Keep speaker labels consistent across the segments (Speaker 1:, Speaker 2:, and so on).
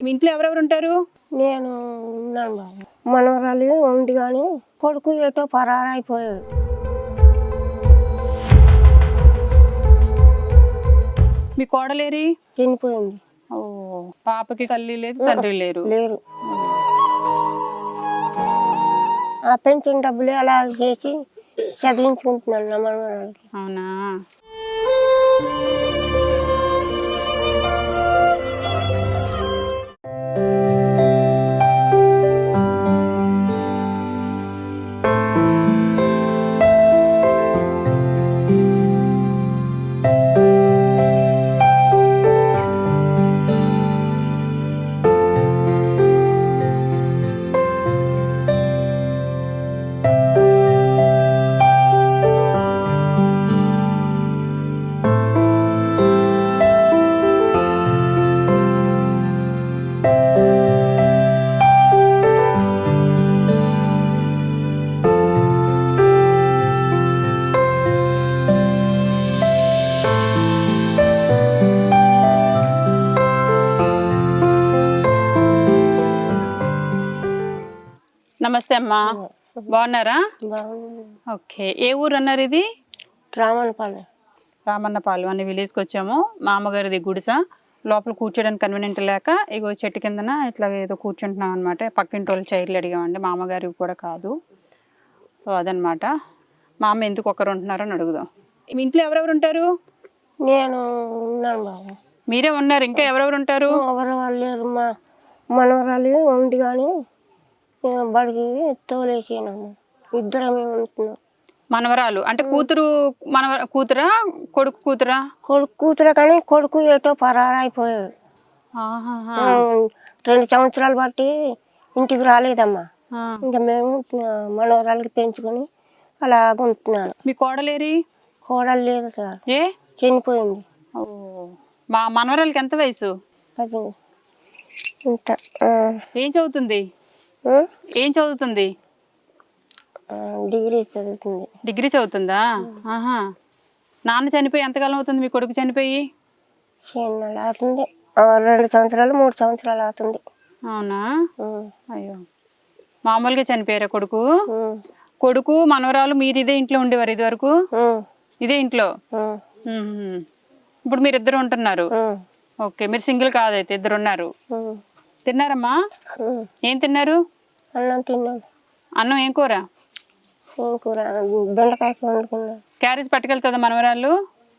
Speaker 1: మీ ఇంట్లో ఎవరెవరు ఉంటారు?
Speaker 2: నేను ఉన్నాను బాబు. మనవరాలు ఉంది కానీ కొడుకు ఏటో పరారైపోయాడు
Speaker 1: మీ కోడలేరి?
Speaker 2: చనిపోయింది.
Speaker 1: ఓ పాపకి తల్లి లేదు తండ్రి లేరు.
Speaker 2: లేరు. ఆ పెన్షన్ డబ్బులు అలా చేసి చదివించుకుంటున్నాను నా మనవరాలకి.
Speaker 1: అవునా? అమ్మా బాగున్నారా? ఓకే ఏ ఊరు అన్నారు ఇది?
Speaker 2: రామనపల్లి
Speaker 1: రామన్నపాలెం అనే విలేజ్కి వచ్చాము. మా అమ్మగారిది గుడిస. లోపల కూర్చోడానికి కన్వీనియంట్ లేక ఇగో చెట్టు కిందన ఇట్లా ఏదో కూర్చుంటున్నాం అనమాట పక్కింటి వాళ్ళు చైర్లు అడిగామండి. మా అమ్మగారికి కూడా కాదు. సో అదనమాట మా అమ్మ ఎందుకు ఒకరు ఉంటున్నారని అడుగుదాం. మీ ఇంట్లో ఎవరెవరు ఉంటారు?
Speaker 2: నేను ఉన్నాను బాబు.
Speaker 1: మీరే ఉన్నారు. ఇంకా ఎవరెవరు ఉంటారు?
Speaker 2: ఎవరు వాళ్ళు లేరు మా మనవరాలు ఉంది కానీ బడికి తోలేసానమ్మ ఇద్దరమే ఉంటున్నాం.
Speaker 1: మనవరాలు. అంటే కూతురు మనవ కూతురా కొడుకు కూతురా?
Speaker 2: కొడుకు కూతురు కానీ కొడుకు ఏటో పరారైపోయాడు. రెండు సంవత్సరాలు బట్టి ఇంటికి రాలేదమ్మా. ఇంకా మేము మనవరాలకి పెంచుకొని అలా ఉంటున్నాను.
Speaker 1: మీ కోడలేరి?
Speaker 2: కోడలు లేదు సార్.
Speaker 1: ఏ?
Speaker 2: చనిపోయింది.
Speaker 1: మా మనవరాలకి ఎంత వయసు?
Speaker 2: ఆ,
Speaker 1: ఏం చదువుతుంది? ఏం చదువుతుంది?
Speaker 2: డిగ్రీ చదువుతుంది.
Speaker 1: డిగ్రీ చదువుతుందా? ఆహా. నాన్న చనిపోయి ఎంతకాలం అవుతుంది? మీ కొడుకు చనిపోయి?
Speaker 2: అవుతుంది? రెండు సంవత్సరాలు మూడు సంవత్సరాలు అవుతుంది.
Speaker 1: అవునా? అయ్యో. మామూలుగా చనిపోయారా కొడుకు? కొడుకు మనవరాలు మీరు ఇదే ఇంట్లో ఉండేవారు ఇది వరకు ఇదే ఇంట్లో. ఇప్పుడు మీరు ఇద్దరు ఉంటున్నారు ఓకే. మీరు సింగిల్ కాదైతే ఇద్దరు ఉన్నారు తిన్నారమ్మా. ఏం తిన్నారు?
Speaker 2: అన్నం తిన్నాను
Speaker 1: అన్నం ఏం కూర?
Speaker 2: ఏం కూర? బెండకాయ వండుకున్నాను
Speaker 1: క్యారేజ్ పట్టుకెళ్తుందా మనవరాలు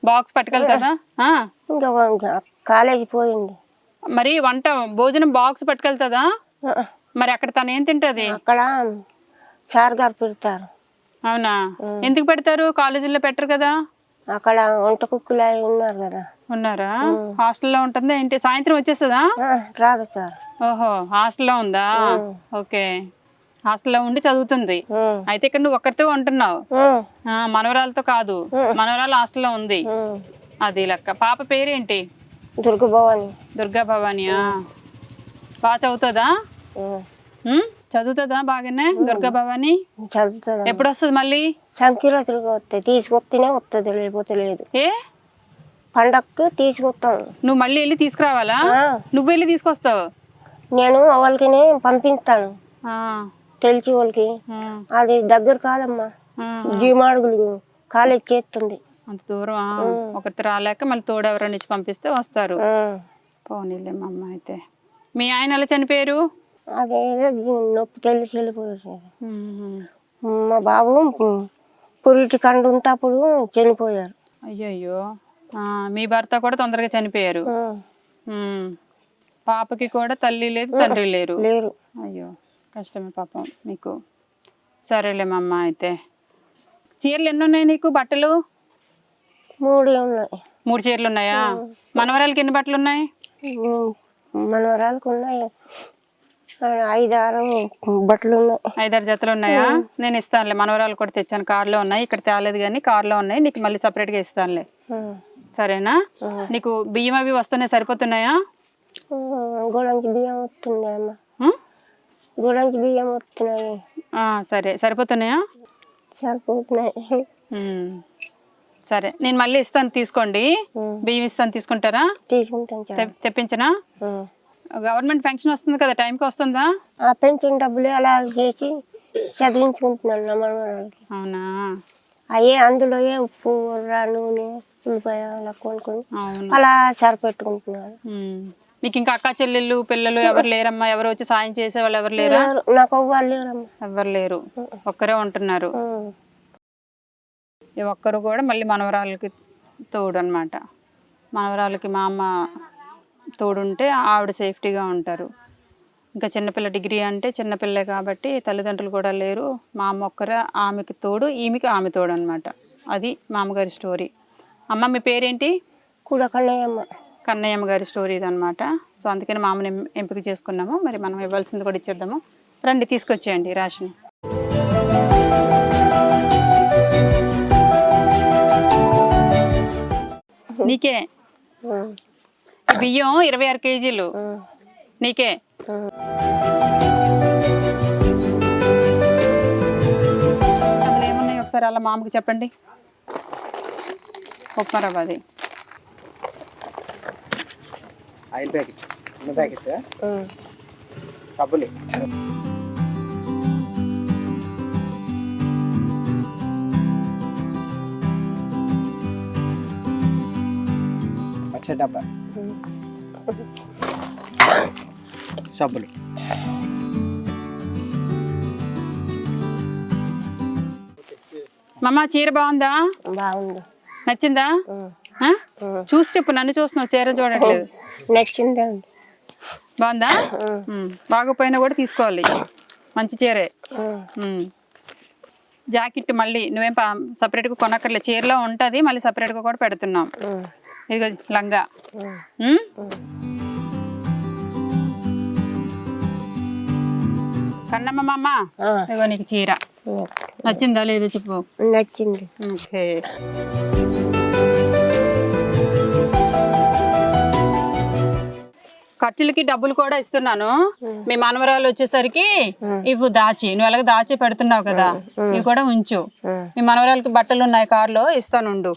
Speaker 1: బాక్స్ పట్టుకెళ్తుందా? ఆ.
Speaker 2: ఇంకా కాలేజీ పోయింది.
Speaker 1: మరి వంట భోజనం బాక్స్ పట్టుకెళ్తుందా? మరి అక్కడ తను ఏం తింటది?
Speaker 2: అక్కడ సార్ గారు పెడతారు.
Speaker 1: అవునా? ఎందుకు పెడతారు? కాలేజీలో పెట్టరు కదా?
Speaker 2: అక్కడ వంట కుక్కులు ఉన్నారు కదా.
Speaker 1: ఉన్నారా? హాస్టల్లో ఉంటుందా? ఏంటి? సాయంత్రం వచ్చేస్తుందా?
Speaker 2: రాదు సార్.
Speaker 1: ఓహో హాస్టల్లో ఉందా? ఓకే. హాస్టల్లో ఉండి చదువుతుంది. అయితే ఇక్కడ నువ్వు ఒక్కరితో ఉంటున్నావు. మనవరాలతో కాదు. మనవరాలు హాస్టల్లో ఉంది. అది లెక్క. పాప పేరేంటి?
Speaker 2: దుర్గ భవాని
Speaker 1: దుర్గా భవానియా బాగా చదువుతుందా? చదువుతుందా బాగానే దుర్గా భవాని
Speaker 2: చదువుతుంది?
Speaker 1: ఎప్పుడు వస్తుంది మళ్ళీ?
Speaker 2: తిరిగి వస్తాయి. తీసుకొస్తేనే వస్తుంది లేకపోతే లేదు.
Speaker 1: ఏ?
Speaker 2: పండక్కి తీసుకొస్తాం.
Speaker 1: నువ్వు మళ్ళీ వెళ్ళి తీసుకురావాలా? నువ్వు వెళ్ళి తీసుకొస్తావు?
Speaker 2: నేను వాళ్ళకి పంపిస్తాను. తెలిసి వాళ్ళకి. అది దగ్గర కాదమ్మా. జీమాడుగులు కాలేజ్ చేస్తుంది.
Speaker 1: అంత దూరం ఒకరితో రాలేక మళ్ళీ తోడు ఎవరైనా ఇచ్చి పంపిస్తే వస్తారు. పోనీలే మా అమ్మ అయితే. మీ ఆయన ఎలా చనిపోయారు?
Speaker 2: అదేదో నొప్పి తెలిసి వెళ్ళిపోయారు. మా బాబు పురిటి కండు ఉంటప్పుడు చనిపోయారు.
Speaker 1: అయ్యయ్యో. ఆ, మీ భర్త కూడా తొందరగా చనిపోయారు. పాపకి కూడా తల్లి లేదు తండ్రి లేరు.
Speaker 2: లేరు.
Speaker 1: అయ్యో కష్టమే పాపం మీకు. సరేలే మా అమ్మ అయితే. చీరలు ఎన్ని ఉన్నాయి నీకు? బట్టలు?
Speaker 2: మూడే ఉన్నాయి.
Speaker 1: మూడు చీరలు ఉన్నాయా? మనవరాలకి ఎన్ని బట్టలు ఉన్నాయి?
Speaker 2: మనవరాలకు ఉన్నాయి. ఐదారు బట్టలు ఉన్నాయి.
Speaker 1: ఐదారు జతలు ఉన్నాయా? నేను ఇస్తానులే. మనవరాలు కూడా తెచ్చాను. కార్లో ఉన్నాయి. ఇక్కడ తేలేదు కానీ కార్లో ఉన్నాయి. నీకు మళ్ళీ సపరేట్గా ఇస్తానులే. సరేనా? నీకు బియ్యం అవి వస్తున్నాయి సరిపోతున్నాయా?
Speaker 2: ఆ, గోడంకి బియ్యం
Speaker 1: ఉం?
Speaker 2: గోడంకి బియ్యం వస్తున్నాయి.
Speaker 1: ఆ, సరే సరిపోతున్నాయా?
Speaker 2: సరిపోతున్నాయి.
Speaker 1: సరే నేను మళ్ళీ ఇస్తాను తీసుకోండి. బియ్యం ఇస్తాను తీసుకుంటారా? తెప్పించనా? గవర్నమెంట్ పెన్షన్ వస్తుంది కదా టైంకి వస్తుందా?
Speaker 2: ఆ పెన్షన్ డబ్బులు అలా చేసి చదివించుకుంటున్నాను నా మనవరాలకి?
Speaker 1: అవునా?
Speaker 2: అయ్యే అందులో ఏ ఉప్పు నూనె ఉల్లిపాయ అలా కొనుక్కొని అలా సరిపెట్టుకుంటున్నాను.
Speaker 1: మీకు ఇంకా అక్క చెల్లెళ్ళు పిల్లలు ఎవరు లేరమ్మా? ఎవరు వచ్చి సాయం చేసే వాళ్ళు ఎవరు లేరా?
Speaker 2: నాకు లేరమ్మా.
Speaker 1: ఎవరు లేరు. ఒక్కరే ఉంటున్నారు. ఈ ఒక్కరు కూడా మళ్ళీ మనవరాలకి తోడు అనమాట మనవరాలకి మా అమ్మ తోడుంటే ఆవిడ సేఫ్టీగా ఉంటారు. ఇంకా చిన్నపిల్ల డిగ్రీ అంటే చిన్నపిల్లే కాబట్టి తల్లిదండ్రులు కూడా లేరు. మా అమ్మ ఒక్కరే ఆమెకి తోడు ఈమెకి ఆమె తోడు అనమాట అది మా అమ్మగారి స్టోరీ. అమ్మ మీ పేరేంటి?
Speaker 2: కూడా కన్నయ్యమ్మ
Speaker 1: గారి స్టోరీ ఇదనమాట సో అందుకని మా అమ్మని ఎం- ఎంపిక చేసుకున్నాము. మరి మనం ఇవ్వాల్సింది కూడా ఇచ్చేద్దాము. రండి తీసుకొచ్చేయండి రేషన్ నీకే? బియ్యం ఇరవై ఆరు కేజీలు. నీకే? ఏమున్నాయి? ఒకసారి అలా మామకి చెప్పండి. ఉప్మా రవ్వ అది.
Speaker 3: ఆయిల్ ప్యాకెట్ చిన్న ప్యాకెట్. సబ్బులు పచ్చ డబ్బా. సబ్బులు
Speaker 1: మమ్మ చీర బాగుందా
Speaker 2: బాగుంది
Speaker 1: నచ్చిందా. చూసి చెప్పు నన్ను చూస్తున్నావు చీర చూడట్లేదు.
Speaker 2: నచ్చిందండి.
Speaker 1: బాగుందా. బాగోపోయినా కూడా తీసుకోవాలి. మంచి చీరే. జాకెట్ మళ్ళీ నువ్వేం సపరేట్గా కొనక్కర్లేదు చీరలో ఉంటుంది మళ్ళీ సపరేట్గా కూడా పెడుతున్నాం.
Speaker 2: ఉం.
Speaker 1: ఇదిగో లంగా. కన్నమ్మ మామ. ఇదిగో నీకు చీర. నచ్చిందా లేదో చెప్పు.
Speaker 2: నచ్చింది.
Speaker 1: ఓకే. ఖర్చులకి డబ్బులు కూడా ఇస్తున్నాను. మీ మనవరాలు వచ్చేసరికి ఇవ్వు దాచి. నువ్వు ఎలాగ దాచి పెడుతున్నావు కదా? ఇవి కూడా ఉంచు. మీ మనవరాలకి బట్టలు ఉన్నాయి కారులో ఇస్తానుండు.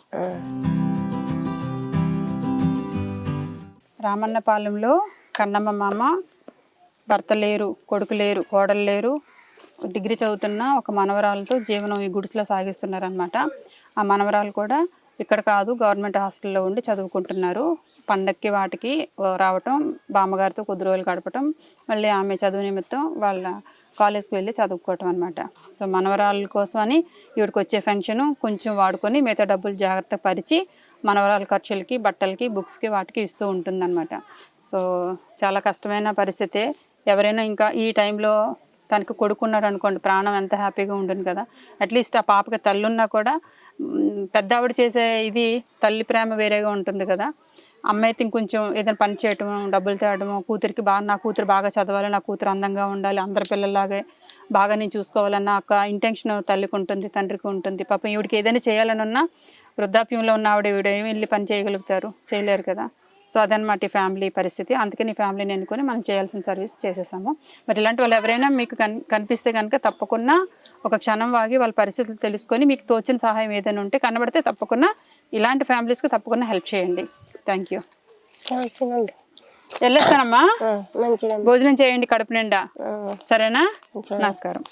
Speaker 1: రామన్నపాలెంలో కన్నమ్మ మామ భర్త లేరు కొడుకు లేరు కోడలు లేరు. డిగ్రీ చదువుతున్న ఒక మనవరాలతో జీవనం ఈ గుడిసెలో సాగిస్తున్నారనమాట ఆ మనవరాలు కూడా ఇక్కడ కాదు గవర్నమెంట్ హాస్టల్లో ఉండి చదువుకుంటున్నారు. పండక్కి వాటికి రావటం బామ్మగారితో కొద్ది రోజులు గడపటం మళ్ళీ ఆమె చదువు నిమిత్తం వాళ్ళ కాలేజ్కి వెళ్ళి చదువుకోవటం అనమాట సో మనవరాల కోసమని ఈవిడికి వచ్చే ఫంక్షన్ కొంచెం వాడుకొని మిగతా డబ్బులు జాగ్రత్త పరిచి మనవరాల ఖర్చులకి బట్టలకి బుక్స్కి వాటికి ఇస్తూ ఉంటుందన్నమాట. సో చాలా కష్టమైన పరిస్థితే ఎవరైనా ఇంకా ఈ టైంలో తనకి కొడుకున్నాడు అనుకోండి ప్రాణం ఎంత హ్యాపీగా ఉంటుంది కదా అట్లీస్ట్ ఆ పాపకి తల్లున్నా కూడా పెద్ద ఆవిడ చేసే ఇది తల్లి ప్రేమ వేరేగా ఉంటుంది కదా. అమ్మాయి ఇంకొంచెం ఏదైనా పని చేయటం డబ్బులు తేయడము కూతురికి బాగా నా కూతురు బాగా చదవాలి నా కూతురు అందంగా ఉండాలి అందరి పిల్లల్లాగే బాగా నేను చూసుకోవాలన్న ఒక ఇంటెన్షన్ తల్లికి ఉంటుంది తండ్రికి ఉంటుంది. పాపం ఈవిడికి ఏదైనా చేయాలని ఉన్నా వృద్ధాప్యంలో ఉన్న ఆవిడ ఈవిడ ఏమి వెళ్ళి పని చేయగలుగుతారు? చేయలేరు కదా. సో అదనమాట ఈ ఫ్యామిలీ పరిస్థితి. అందుకని ఈ ఫ్యామిలీని ఎన్నుకొని మనం చేయాల్సిన సర్వీస్ చేసేసాము. మరి ఇలాంటి వాళ్ళు ఎవరైనా మీకు కన్ కనిపిస్తే కనుక తప్పకుండా ఒక క్షణం వాగి వాళ్ళ పరిస్థితులు తెలుసుకొని మీకు తోచిన సహాయం ఏదైనా ఉంటే కనబడితే తప్పకుండా ఇలాంటి ఫ్యామిలీస్కి తప్పకుండా హెల్ప్ చేయండి. Thank you. వెళ్ళేస్తానమ్మా. భోజనం చేయండి కడుపు నిండా. సరేనా?
Speaker 2: సరే.
Speaker 1: నమస్కారం.